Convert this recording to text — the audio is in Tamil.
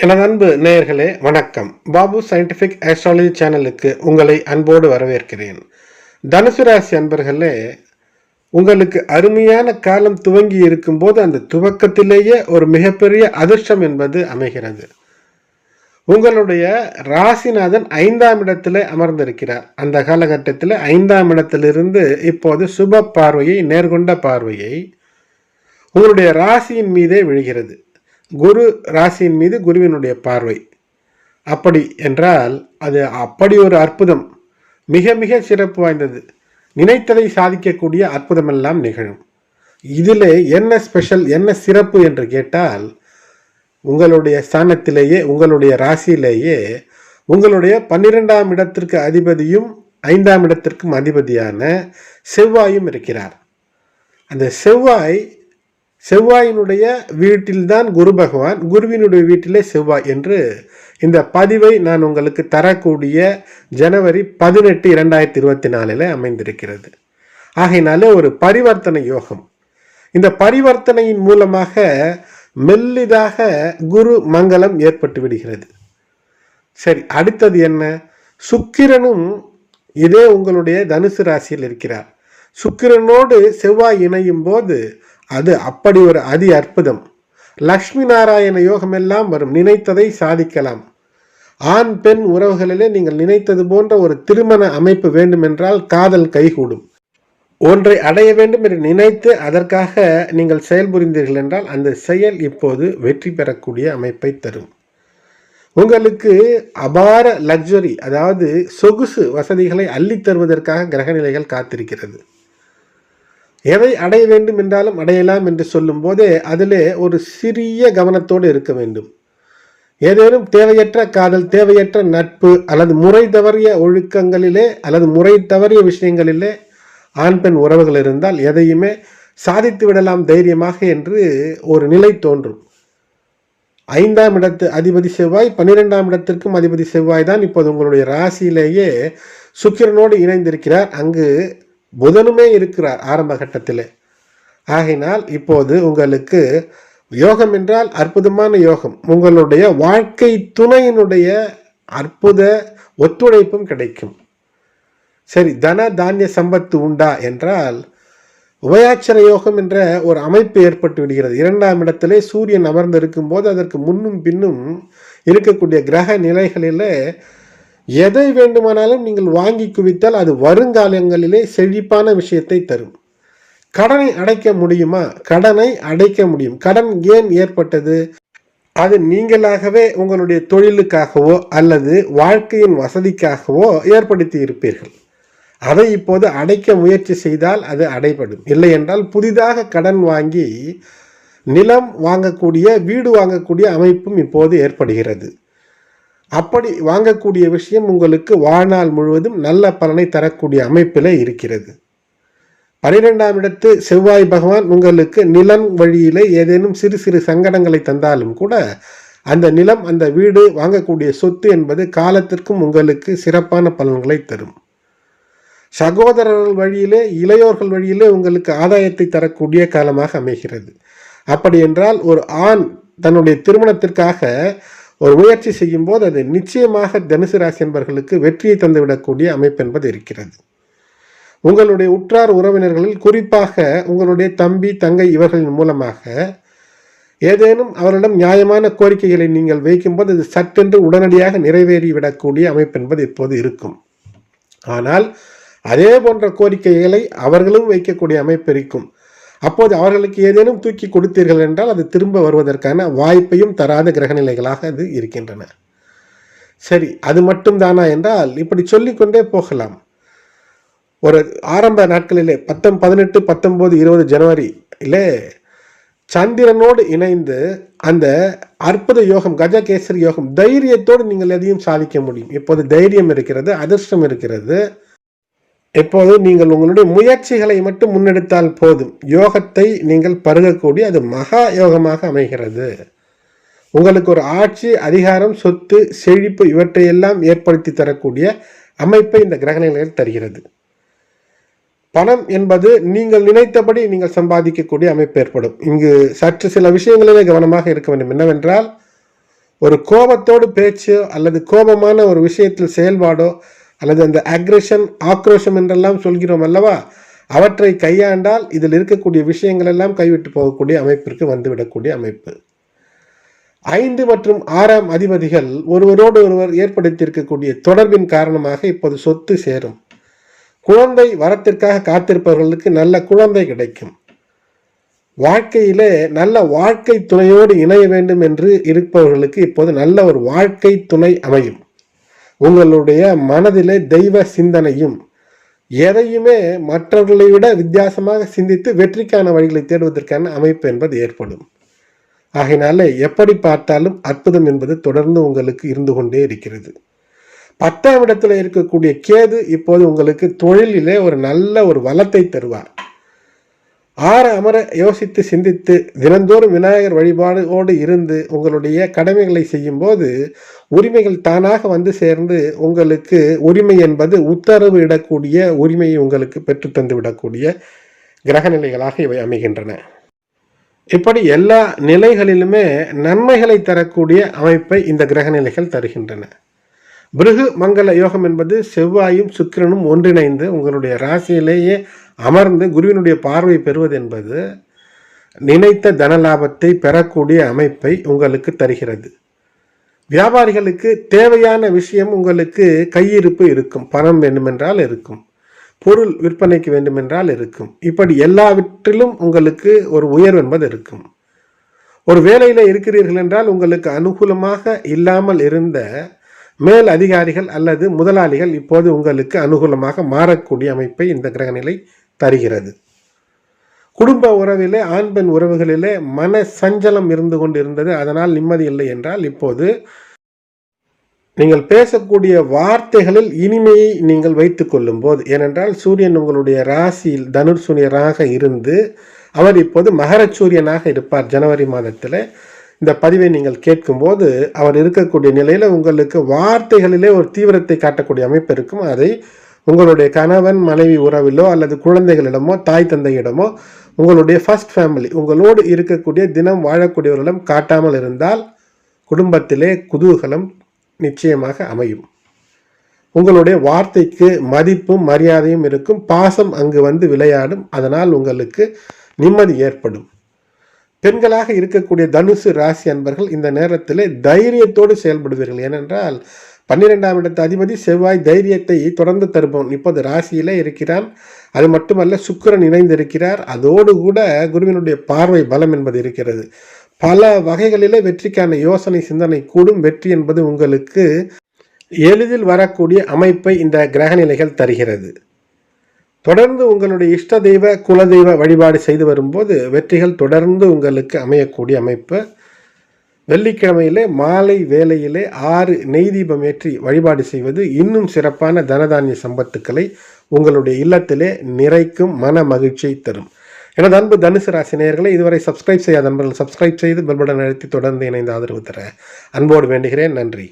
எனது அன்பு நேயர்களே வணக்கம். பாபு சயின்டிஃபிக் ஆஸ்ட்ராலஜி சேனலுக்கு உங்களை அன்போடு வரவேற்கிறேன். தனுசு ராசி அன்பர்களே உங்களுக்கு அருமையான காலம் துவங்கி இருக்கும்போது அந்த துவக்கத்திலேயே ஒரு மிகப்பெரிய அதிர்ஷ்டம் என்பது அமைகிறது. உங்களுடைய ராசிநாதன் ஐந்தாம் இடத்திலே அமர்ந்திருக்கிறார். அந்த காலகட்டத்தில் ஐந்தாம் இடத்திலிருந்து இப்போது சுப பார்வையை நேர்கொண்ட பார்வையை உங்களுடைய ராசியின் மீதே விழுகிறது. குரு ராசியின் மீது குருவினுடைய பார்வை. அப்படி என்றால் அது அப்படி ஒரு அற்புதம். மிக மிக சிறப்பு வாய்ந்தது. நினைத்ததை சாதிக்கக்கூடிய அற்புதமெல்லாம் நிகழும். இதிலே என்ன ஸ்பெஷல் என்ன சிறப்பு என்று கேட்டால் உங்களுடைய ஸ்தானத்திலேயே உங்களுடைய ராசியிலேயே உங்களுடைய பன்னிரெண்டாம் இடத்திற்கு அதிபதியும் ஐந்தாம் இடத்திற்கும் அதிபதியான செவ்வாயும் இருக்கிறார். அந்த செவ்வாய் செவ்வாயினுடைய வீட்டில்தான் குரு பகவான் குருவினுடைய வீட்டிலே செவ்வாய் என்று இந்த பதிவை நான் உங்களுக்கு தரக்கூடிய ஜனவரி பதினெட்டு இரண்டாயிரத்தி இருபத்தி நாலில் அமைந்திருக்கிறது. ஆகையினாலே ஒரு பரிவர்த்தனை யோகம். இந்த பரிவர்த்தனையின் மூலமாக மெல்லிதாக குரு மங்களம் ஏற்பட்டு விடுகிறது. சரி அடுத்தது என்ன? சுக்கிரனும் இதே உங்களுடைய தனுசு ராசியில் இருக்கிறார். சுக்கிரனோடு செவ்வாய் இணையும் போது அது அப்படி ஒரு அதி அற்புதம். லக்ஷ்மி நாராயண யோகம் எல்லாம் வரும். நினைத்ததை சாதிக்கலாம். ஆண் பெண் உறவுகளிலே நீங்கள் நினைத்தது போன்ற ஒரு திருமண அமைப்பு வேண்டுமென்றால் காதல் கைகூடும். ஒன்றை அடைய வேண்டும் என்று நினைத்து அதற்காக நீங்கள் செயல்புரிந்தீர்கள் என்றால் அந்த செயல் இப்போது வெற்றி பெறக்கூடிய அமைப்பை தரும். உங்களுக்கு அபார லக்ஸரி அதாவது சொகுசு வசதிகளை அள்ளித் தருவதற்காக கிரகநிலைகள் காத்திருக்கிறது. எதை அடைய வேண்டும் என்றாலும் அடையலாம் என்று சொல்லும் போதே அதிலே ஒரு சிறிய கவனத்தோடு இருக்க வேண்டும். ஏதேனும் தேவையற்ற காதல் தேவையற்ற நட்பு அல்லது முறை தவறிய ஒழுக்கங்களிலே அல்லது முறை தவறிய விஷயங்களிலே ஆண் பெண் உறவுகள் இருந்தால் எதையுமே சாதித்து விடலாம் தைரியமாக என்று ஒரு நிலை தோன்றும். ஐந்தாம் இடத்து அதிபதி செவ்வாய் பன்னிரெண்டாம் இடத்திற்கும் அதிபதி செவ்வாய் தான் இப்போது உங்களுடைய ராசியிலேயே சுக்கிரனோடு இணைந்திருக்கிறார். அங்கு புதனுமே இருக்கிறார் ஆரம்ப கட்டத்திலே. ஆகையினால் இப்போது உங்களுக்கு யோகம் என்றால் அற்புதமான யோகம். உங்களுடைய வாழ்க்கை துணையினுடைய அற்புத ஒத்துழைப்பும் கிடைக்கும். சரி தன தானிய சம்பத்து உண்டா என்றால் உபயாட்சர யோகம் என்ற ஒரு அமைப்பு ஏற்பட்டு விடுகிறது. இரண்டாம் இடத்திலே சூரியன் அமர்ந்திருக்கும் போது அதற்கு முன்னும் பின்னும் இருக்கக்கூடிய கிரக நிலைகளிலே எதை வேண்டுமானாலும் நீங்கள் வாங்கி குவித்தால் அது வருங்காலங்களிலே செழிப்பான விஷயத்தை தரும். கடனை அடைக்க முடியுமா? கடனை அடைக்க முடியும். கடன் ஏன் ஏற்பட்டது? அது நீங்களாகவே உங்களுடைய தொழிலுக்காகவோ அல்லது வாழ்க்கையின் வசதிக்காகவோ ஏற்படுத்தி இருப்பீர்கள். அதை இப்போது அடைக்க முயற்சி செய்தால் அது அடைபடும். இல்லை என்றால் புதிதாக கடன் வாங்கி நிலம் வாங்கக்கூடிய வீடு வாங்கக்கூடிய அமைப்பும் இப்போது ஏற்படுகிறது. அப்படி வாங்கக்கூடிய விஷயம் உங்களுக்கு வாழ்நாள் முழுவதும் நல்ல பலனை தரக்கூடிய அமைப்பில் இருக்கிறது. பனிரெண்டாம் இடத்து செவ்வாய் பகவான் உங்களுக்கு நிலம் வழியிலே ஏதேனும் சிறு சிறு சங்கடங்களை தந்தாலும் கூட அந்த நிலம் அந்த வீடு வாங்கக்கூடிய சொத்து என்பது காலத்திற்கும் உங்களுக்கு சிறப்பான பலன்களை தரும். சகோதரர்கள் வழியிலே இளையோர்கள் வழியிலே உங்களுக்கு ஆதாயத்தை தரக்கூடிய காலமாக அமைகிறது. அப்படி என்றால் ஒரு ஆண் தன்னுடைய திருமணத்திற்காக ஒரு முயற்சி செய்யும் போது அது நிச்சயமாக தனுசு ராசி என்பவர்களுக்கு வெற்றியை தந்துவிடக்கூடிய அமைப்பு என்பது இருக்கிறது. உங்களுடைய உற்றார் உறவினர்களில் குறிப்பாக உங்களுடைய தம்பி தங்கை இவர்களின் மூலமாக ஏதேனும் அவரிடம் நியாயமான கோரிக்கைகளை நீங்கள் வைக்கும்போது அது சட்டென்று உடனடியாக நிறைவேறிவிடக்கூடிய அமைப்பு என்பது இப்போது இருக்கும். ஆனால் அதே போன்ற கோரிக்கைகளை அவர்களும் வைக்கக்கூடிய அமைப்பு இருக்கும். அப்போது அவர்களுக்கு ஏதேனும் தூக்கி கொடுத்தீர்கள் என்றால் அது திரும்ப வருவதற்கான வாய்ப்பையும் தராத கிரகநிலைகளாக அது இருக்கின்றன. சரி அது மட்டும் தானா என்றால் இப்படி சொல்லிக்கொண்டே போகலாம். ஒரு ஆரம்ப நாட்களிலே பத்தம் பதினெட்டு பத்தொம்போது இருபது ஜனவரியிலே சந்திரனோடு இணைந்து அந்த அற்புத யோகம் கஜகேசரி யோகம் தைரியத்தோடு நீங்கள் எதையும் சாதிக்க முடியும். இப்போது தைரியம் இருக்கிறது அதிர்ஷ்டம் இருக்கிறது. எப்போது நீங்கள் உங்களுடைய முயற்சிகளை மட்டும் முன்னெடுத்தால் போதும். யோகத்தை நீங்கள் பருகக்கூடிய அது மகா யோகமாக அமைகிறது. உங்களுக்கு ஒரு ஆட்சி அதிகாரம் சொத்து செழிப்பு இவற்றையெல்லாம் ஏற்படுத்தி தரக்கூடிய அமைப்பை இந்த கிரகநிலைகள் தருகிறது. பணம் என்பது நீங்கள் நினைத்தபடி நீங்கள் சம்பாதிக்கக்கூடிய அமைப்பு ஏற்படும். இங்கு சற்று சில விஷயங்களிலே கவனமாக இருக்க வேண்டும். என்னவென்றால் ஒரு கோபத்தோடு பேச்சோ அல்லது கோபமான ஒரு விஷயத்தில் செயல்பாடோ அல்லது அந்த அக்ரெஷன் ஆக்ரோஷம் என்றெல்லாம் சொல்கிறோம் அல்லவா? அவற்றை கையாண்டால் இதில் இருக்கக்கூடிய விஷயங்கள் எல்லாம் கைவிட்டு போகக்கூடிய அமைப்பிற்கு வந்துவிடக்கூடிய அமைப்பு. ஐந்து மற்றும் ஆறாம் அதிபதிகள் ஒருவரோடு ஒருவர் ஏற்படுத்தியிருக்கக்கூடிய தொடர்பின் காரணமாக இப்போது சொத்து சேரும். குழந்தை வரத்திற்காக காத்திருப்பவர்களுக்கு நல்ல குழந்தை கிடைக்கும். வாழ்க்கையிலே நல்ல வாழ்க்கை துணையோடு இணைய வேண்டும் என்று இருப்பவர்களுக்கு இப்போது நல்ல ஒரு வாழ்க்கை துணை அமையும். உங்களுடைய மனதிலே தெய்வ சிந்தனையும் எதையுமே மற்றவர்களை விட வித்தியாசமாக சிந்தித்து வெற்றிக்கான வழிகளை தேடுவதற்கான அமைப்பு என்பது ஏற்படும். ஆகையினால எப்படி பார்த்தாலும் அற்புதம் என்பது தொடர்ந்து உங்களுக்கு இருந்து கொண்டே இருக்கிறது. பத்தாம் இடத்துல இருக்கக்கூடிய கேது இப்போது உங்களுக்கு தொழிலிலே ஒரு நல்ல ஒரு வளத்தை தருவார். ஆற அமர யோசித்து சிந்தித்து தினந்தோறும் விநாயகர் வழிபாடோடு இருந்து உங்களுடைய கடமைகளை செய்யும்போது உரிமைகள் தானாக வந்து சேர்ந்து உங்களுக்கு உரிமை என்பது உத்தரவு இடக்கூடிய உரிமையை உங்களுக்கு பெற்று தந்து விடக்கூடிய கிரகநிலைகளாக இவை அமைகின்றன. இப்படி எல்லா நிலைகளிலுமே நன்மைகளை தரக்கூடிய அமைப்பை இந்த கிரகநிலைகள் தருகின்றன. பிருகு மங்கள யோகம் என்பது செவ்வாயும் சுக்கிரனும் ஒன்றிணைந்து உங்களுடைய ராசியிலேயே அமர்ந்து குருவினுடைய பார்வை பெறுவது என்பது நினைத்த தனலாபத்தை பெறக்கூடிய அமைப்பை உங்களுக்கு தருகிறது. வியாபாரிகளுக்கு தேவையான விஷயம் உங்களுக்கு கையிருப்பு இருக்கும் பணம் வேண்டுமென்றால் இருக்கும் பொருள் விற்பனைக்கு வேண்டுமென்றால் இருக்கும். இப்படி எல்லாவற்றிலும் உங்களுக்கு ஒரு உயர்வு என்பது இருக்கும். ஒரு வேலையில் இருக்கிறீர்கள் என்றால் உங்களுக்கு அனுகூலமாக இல்லாமல் இருந்த மேல் அதிகாரிகள் அல்லது முதலாளிகள் இப்போது உங்களுக்கு அனுகூலமாக மாறக்கூடிய அமைப்பை இந்த கிரகநிலை தருகிறது. குடும்ப உறவிலே ஆண் பெண் உறவுகளிலே மன சஞ்சலம் இருந்து கொண்டு இருந்தது அதனால் நிம்மதி இல்லை என்றால் இப்போது நீங்கள் பேசக்கூடிய வார்த்தைகளில் இனிமையை நீங்கள் வைத்துக் கொள்ளும் போது ஏனென்றால் சூரியன் உங்களுடைய ராசியில் தனுர் சூரியராக இருந்து அவர் இப்போது மகர சூரியனாக இருப்பார் ஜனவரி மாதத்தில். இந்த பதிவை நீங்கள் கேட்கும்போது அவர் இருக்கக்கூடிய நிலையில் உங்களுக்கு வார்த்தைகளிலே ஒரு தீவிரத்தை காட்டக்கூடிய அமைப்பு இருக்கும். அதை உங்களுடைய கணவன் மனைவி உறவிலோ அல்லது குழந்தைகளிடமோ தாய் தந்தையிடமோ உங்களுடைய ஃபர்ஸ்ட் ஃபேமிலி உங்களோடு இருக்கக்கூடிய தினம் வாழக்கூடியவர்களிடம் காட்டாமல் இருந்தால் குடும்பத்திலே குதூகலம் நிச்சயமாக அமையும். உங்களுடைய வார்த்தைக்கு மதிப்பும் மரியாதையும் இருக்கும். பாசம் அங்கு வந்து விளையாடும். அதனால் உங்களுக்கு நிம்மதி ஏற்படும். பெண்களாக இருக்கக்கூடிய தனுசு ராசி அன்பர்கள் இந்த நேரத்தில் தைரியத்தோடு செயல்படுவீர்கள். ஏனென்றால் பன்னிரெண்டாம் இடத்து அதிபதி செவ்வாய் தைரியத்தை தொடர்ந்து தருபவன். இப்போது ராசியிலே இருக்கிறான். அது மட்டுமல்ல சுக்கிரன் இணைந்திருக்கிறார். அதோடு கூட குருவினுடைய பார்வை பலம் என்பது இருக்கிறது. பல வகைகளிலே வெற்றிக்கான யோசனை சிந்தனை கூடும். வெற்றி என்பது உங்களுக்கு எளிதில் வரக்கூடிய அமைப்பை இந்த கிரக நிலைகள் தருகிறது. தொடர்ந்து உங்களுடைய இஷ்ட தெய்வ குலதெய்வ வழிபாடு செய்து வரும்போது வெற்றிகள் தொடர்ந்து உங்களுக்கு அமையக்கூடிய அமைப்பு. வெள்ளிக்கிழமையிலே மாலை வேளையிலே ஆறு நெய் தீபம் ஏற்றி வழிபாடு செய்வது இன்னும் சிறப்பான தனதானிய சம்பத்துக்களை உங்களுடைய இல்லத்திலே நிறைக்கும் மன மகிழ்ச்சியை தரும். எனது அன்பு தனுசு ராசி நேயர்களை இதுவரை சப்ஸ்கிரைப் செய்யாத நண்பர்கள் சப்ஸ்கிரைப் செய்து பெல்படன் அழுத்தி தொடர்ந்து இணைந்து ஆதரவு தர அன்போடு வேண்டுகிறேன். நன்றி.